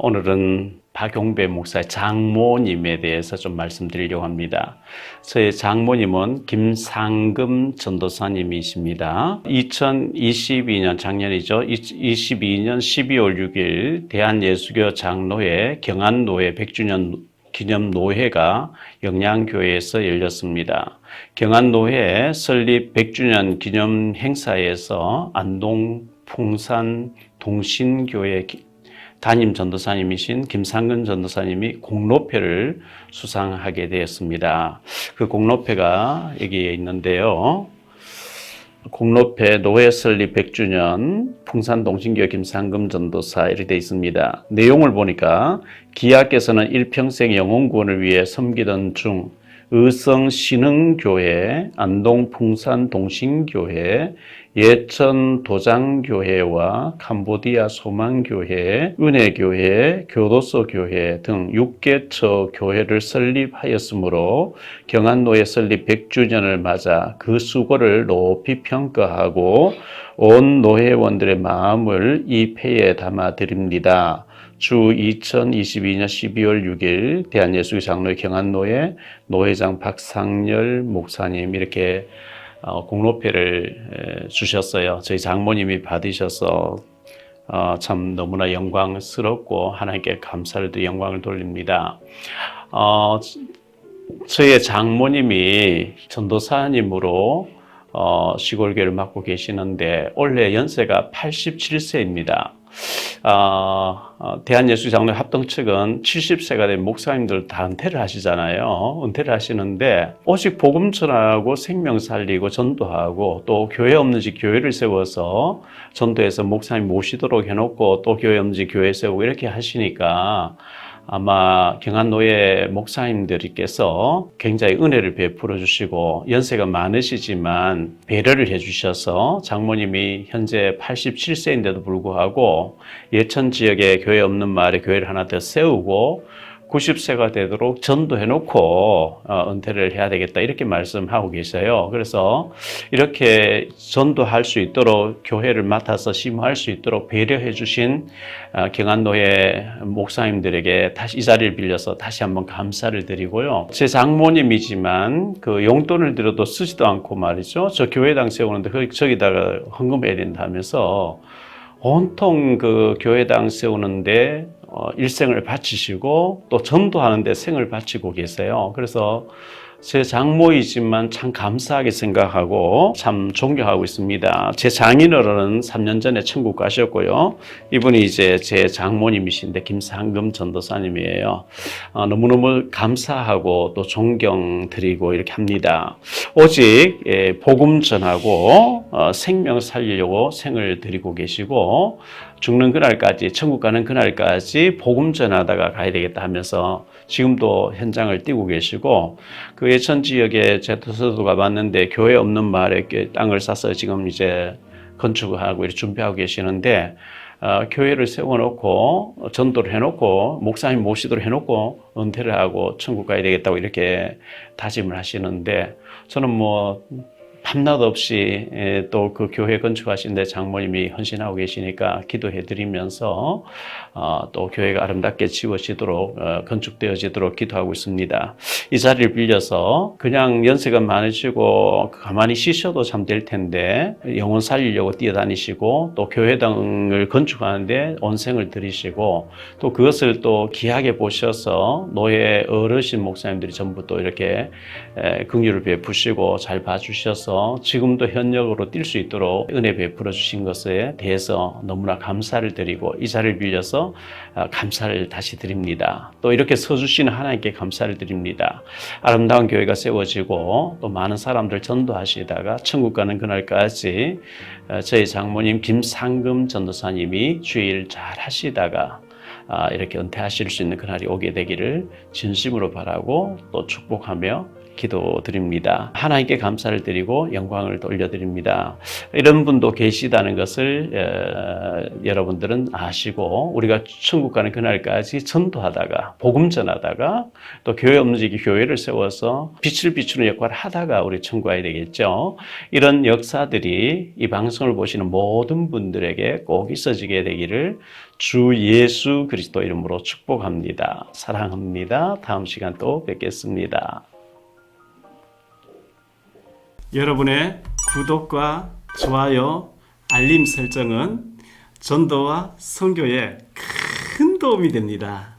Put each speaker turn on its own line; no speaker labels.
오늘은 박용배 목사의 장모님에 대해서 좀 말씀드리려고 합니다. 저희 장모님은 김상금 전도사님이십니다. 2022년 작년이죠. 22년 12월 6일 대한예수교 장로회 경안노회 100주년 기념 노회가 영양교회에서 열렸습니다. 경안노회 설립 100주년 기념 행사에서 안동 풍산 동신교회 담임 전도사님이신 김상근 전도사님이 공로패를 수상하게 되었습니다. 그 공로패가 여기에 있는데요. 공로패 노회 설립 100주년 풍산 동신교회 김상금 전도사 이렇게 되어 있습니다. 내용을 보니까 기하께서는 일평생 영혼 구원을 위해 섬기던 중 의성 신흥교회, 안동 풍산 동신교회, 예천 도장교회와 캄보디아 소망교회, 은혜교회, 교도소 교회 등 6개처 교회를 설립하였으므로 경안노예 설립 100주년을 맞아 그 수고를 높이 평가하고 온 노회원들의 마음을 이 패에 담아 드립니다. 주 2022년 12월 6일 대한예수교 장로회 경안노회 노회장 박상열 목사님 이렇게 어, 공로패를 주셨어요. 저희 장모님이 받으셔서 어, 참 너무나 영광스럽고 하나님께 감사를 드 영광을 돌립니다. 어, 저의 장모님이 전도사님으로 어, 시골교를 맡고 계시는데 올해 연세가 87세입니다. 어, 어, 대한예수장로 합동 측은 70세가 된 목사님들 다 은퇴를 하시잖아요. 은퇴를 하시는데 오직 복음 전하고 생명 살리고 전도하고 또 교회 없는 집 교회를 세워서 전도해서 목사님 모시도록 해놓고 또 교회 없는 집 교회 세우고 이렇게 하시니까 아마 경안노예 목사님들께서 굉장히 은혜를 베풀어 주시고 연세가 많으시지만 배려를 해 주셔서 장모님이 현재 87세인데도 불구하고 예천 지역에 교회 없는 마을에 교회를 하나 더 세우고 90세가 되도록 전도해 놓고 어, 은퇴를 해야 되겠다 이렇게 말씀하고 계셔요. 그래서 이렇게 전도할 수 있도록 교회를 맡아서 심호할 수 있도록 배려해 주신 어, 경안노회 목사님들에게 다시 이 자리를 빌려서 다시 한번 감사를 드리고요. 제 장모님이지만 그 용돈을 들여도 쓰지도 않고 말이죠. 저 교회당 세우는데 그 저기다가 헌금해야 된다면서 온통 그 교회당 세우는데 어, 일생을 바치시고 또 전도하는 데 생을 바치고 계세요. 그래서 제 장모이지만 참 감사하게 생각하고 참 존경하고 있습니다. 제 장인어른은 3년 전에 천국 가셨고요. 이분이 이제 제 장모님이신데 김상금 전도사님이에요. 어, 너무너무 감사하고 또 존경 드리고 이렇게 합니다. 오직 예, 복음 전하고 어, 생명 살리려고 생을 드리고 계시고 죽는 그날까지 천국 가는 그날까지 복음 전하다가 가야 되겠다 하면서 지금도 현장을 뛰고 계시고 그 예천 지역에 제터서도 가봤는데 교회 없는 마을에 땅을 사서 지금 이제 건축하고 이렇게 준비하고 계시는데 어, 교회를 세워놓고 전도를 해놓고 목사님 모시도록 해놓고 은퇴를 하고 천국 가야 되겠다고 이렇게 다짐을 하시는데 저는 뭐 밤낮 없이 또 그 교회 건축하신데 장모님이 헌신하고 계시니까 기도해 드리면서 어, 또 교회가 아름답게 지어지도록 어, 건축되어지도록 기도하고 있습니다. 이 자리를 빌려서 그냥 연세가 많으시고 가만히 쉬셔도 참 될 텐데 영혼 살리려고 뛰어다니시고 또 교회당을 건축하는데 온생을 들이시고 또 그것을 또 귀하게 보셔서 노예 어르신 목사님들이 전부 또 이렇게 긍휼을 베푸시고 잘 봐주셔서 지금도 현역으로 뛸 수 있도록 은혜 베풀어 주신 것에 대해서 너무나 감사를 드리고 이 자리를 빌려서 아, 감사를 다시 드립니다. 또 이렇게 서주시는 하나님께 감사를 드립니다. 아름다운 교회가 세워지고 또 많은 사람들 전도하시다가 천국 가는 그날까지 어, 저희 장모님 김상금 전도사님이 주일 잘 하시다가 아, 이렇게 은퇴하실 수 있는 그날이 오게 되기를 진심으로 바라고 또 축복하며 기도드립니다. 하나님께 감사를 드리고 영광을 돌려드립니다. 이런 분도 계시다는 것을 어, 여러분들은 아시고 우리가 천국 가는 그날까지 전도하다가 복음 전하다가 또 교회 움직이 교회를 세워서 빛을 비추는 역할을 하다가 우리 천국 가야 되겠죠. 이런 역사들이 이 방송을 보시는 모든 분들에게 꼭 있어지게 되기를 주 예수 그리스도 이름으로 축복합니다. 사랑합니다. 다음 시간 또 뵙겠습니다. 여러분의 구독과 좋아요, 알림 설정은 전도와 선교에 큰 도움이 됩니다.